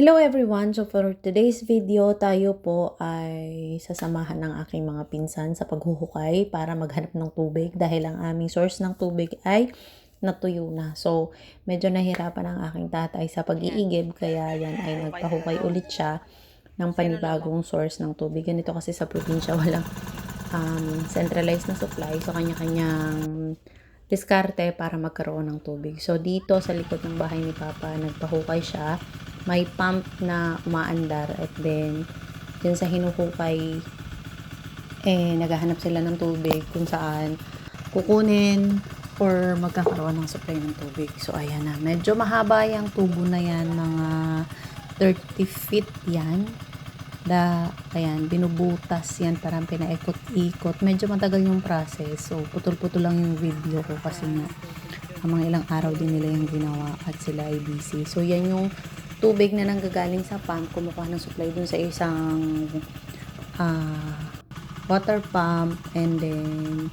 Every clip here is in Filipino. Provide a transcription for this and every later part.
Hello everyone! So for today's video, tayo po ay sasamahan ng aking mga pinsan sa paghuhukay para maghanap ng tubig dahil ang aming source ng tubig ay natuyo na. So medyo nahirapan ang aking tatay sa pag-iigib kaya yan ay nagpahukay ulit siya ng panibagong source ng tubig. Ganito kasi sa probinsya walang um, centralized na supply so kanya-kanyang diskarte para magkaroon ng tubig. So dito sa likod ng bahay ni Papa, nagpahukay siya may pump na umaandar at then dun sa hinuhukay eh naghahanap sila ng tubig kung saan kukunin or magkakaroon ng supply ng tubig. So ayan na, medyo mahaba yung tubo na yan, mga 30 feet yan. Da, ayan, binubutas yan, parang pinaikot-ikot. Medyo matagal yung process. So, putol-putol lang yung video ko kasi nga, mga ilang araw din nila yung ginawa at sila ay busy. So, yan yung tubig na nanggagaling sa pump, kumukuha ng supply dun sa isang ah, water pump and then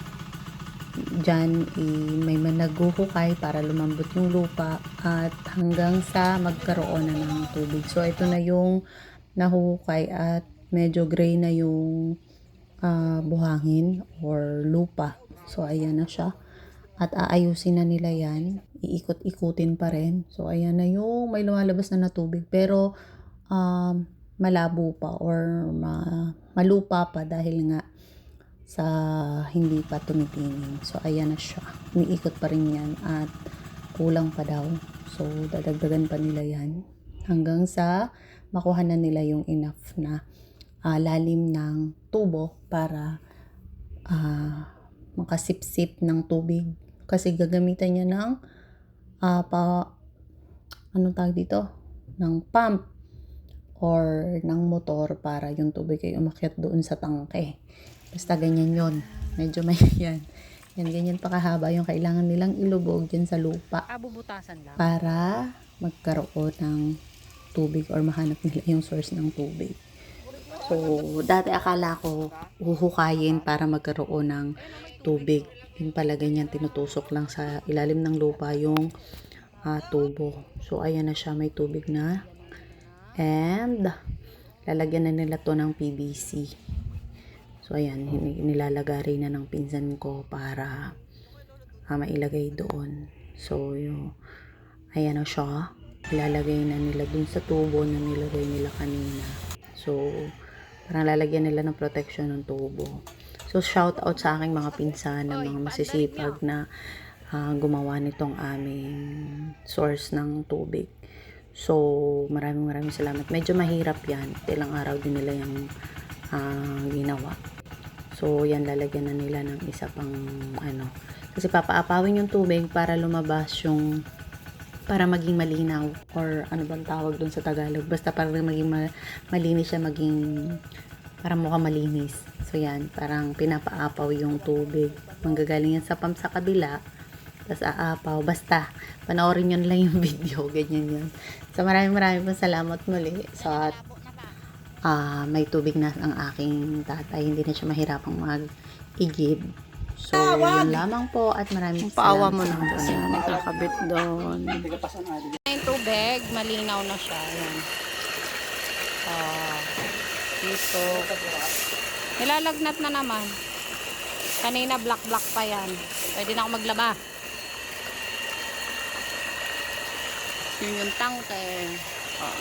dyan i- may man naghuhukay para lumambot yung lupa at hanggang sa magkaroon na ng tubig. So ito na yung nahuhukay at medyo gray na yung ah, buhangin or lupa. So ayan na siya. At aayusin na nila yan. Iikot-ikutin pa rin. So, ayan na yung may lumalabas na na tubig. Pero, um, malabo pa or ma- malupa pa dahil nga sa hindi pa tumitingin. So, ayan na siya. Umiikot pa rin yan at kulang pa daw. So, dadagdagan pa nila yan hanggang sa makuha na nila yung enough na ah, lalim ng tubo para ah, makasipsip ng tubig kasi gagamitan niya ng ah, pa anong tawag dito ng pump or ng motor para yung tubig ay umakyat doon sa tangke basta ganyan yon medyo may yan yan ganyan pa kahaba yung kailangan nilang ilubog dyan sa lupa Ah, bubutasan lang. para magkaroon ng tubig or mahanap nila yung source ng tubig. So, dati akala ko uhukayin para magkaroon ng tubig. Yung pala ganyan, tinutusok lang sa ilalim ng lupa yung ah, tubo. So, ayan na siya, may tubig na. And, lalagyan na nila to ng PVC. So, ayan, nilalagari na ng pinsan ko para ah, mailagay doon. So, yung, ayan na siya. Ilalagay na nila dun sa tubo na nilagay nila kanina. So, parang lalagyan nila ng protection ng tubo. So, shout out sa aking mga pinsan na mga masisipag na ah, gumawa nitong aming source ng tubig. So, maraming maraming salamat. Medyo mahirap yan. Ilang araw din nila yung ah, ginawa. So, yan lalagyan na nila ng isa pang ano. Kasi papaapawin yung tubig para lumabas yung para maging malinaw or ano bang tawag doon sa Tagalog. Basta para maging ma- malinis siya, maging para mukhang malinis. So yan, parang pinapaapaw yung tubig. Manggagaling yan sa pump sa kabila. Tapos aapaw. Basta, panoorin na lang yung video. Ganyan yun. So maraming maraming po salamat muli. So at ah, may tubig na ang aking tatay. Hindi na siya mahirapang mag-igib. So, yun lamang po at maraming Paawa mo salamat na sa kasi nakakabit doon. Yung tubig, malinaw na siya. Yan. Ah, dito. Nilalagnat na naman. Kanina black-black pa yan. Pwede na ako maglaba. Yun yung tangke. Ah.